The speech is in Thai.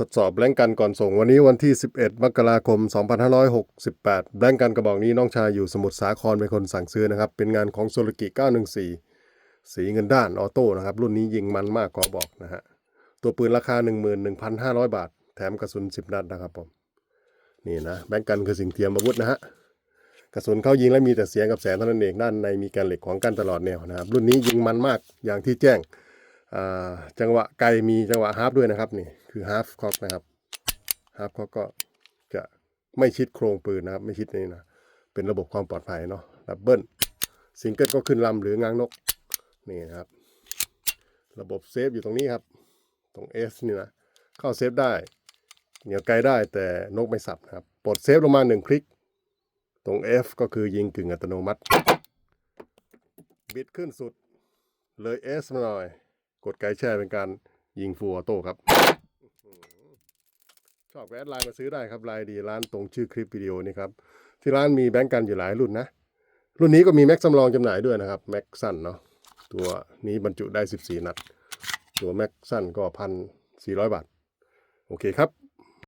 ทดสอบแบงก์กันก่อนส่งวันนี้วันที่ 11 มกราคม 2568 แบงก์กันกระบอกนี้น้องชายอยู่สมุทรสาครเป็นคนสั่งซื้อนะครับ เป็นงานของโซลกิ 914 สีเงินด้านออโต้นะครับ รุ่นนี้ยิงมันมากขอบอกนะฮะ ตัวปืนราคา 11,500 บาท แถมกระสุน 10 นัดนะครับผม นี่นะ แบงก์กันคือสิ่งเทียมอาวุธนะฮะ กระสุนเข้ายิงแล้วมีแต่เสียงกับแสงเท่านั้นเองด้านในมีแกนเหล็กของกั้นตลอดแนวนะครับ รุ่นนี้ยิงมันมากอย่างที่แจ้ง จังหวะไกลมีจังหวะฮาร์ฟด้วยนะครับนี่คือฮาร์ฟคอกนะครับฮาร์ฟคอกก็จะไม่ชิดโครงปืนนะครับ ไม่ชิดนี่นะเป็นระบบความปลอดภัยเนาะดับเบิลซิงเกิลก็ขึ้นลำหรืองางนกนี่นะครับ ระบบเซฟอยู่ตรงนี้ครับ ตรง S นี่นะเข้าเซฟได้เหนียวไกลได้แต่นกไม่สับนะครับปลดเซฟลงมาหนึ่งคลิก ตรง F ก็คือยิงกึ่งอัตโนมัติ บิดขึ้นสุดเลย S มาหน่อย กดไกด์แช่เป็นการยิงฟัวโต้ครับ ชอบแอดไลน์มาซื้อได้ครับไลน์ดีร้านตรงชื่อคลิปวิดีโอนี้ครับ ที่ร้านมีแบงก์กันอยู่หลายรุ่นนะ รุ่นนี้ก็มีแม็กซ์สำรองจำหน่ายด้วยนะครับ แม็กสั้นเนาะตัวนี้บรรจุได้ 14 นัด ตัวแม็กสั้นก็พันสี่ร้อยบาท โอเคครับ